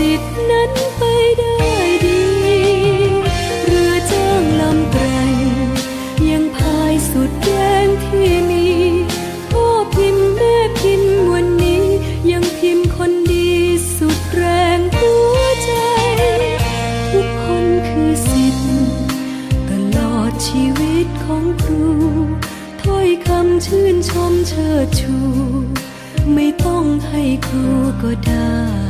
สิทธิ์นั้นไปได้ดี เรือจ้างลำแกรงยังพายสุดแรงที่มีพ่อพิมพ์แม่พิมพ์วันนี้ยังพิมพ์คนดีสุดแรงหัวใจ ทุกคนคือสิทธิ์ตลอดชีวิตของครูถ้อยคำชื่นชมเชิดชู ไม่ต้องให้ครูก็ได้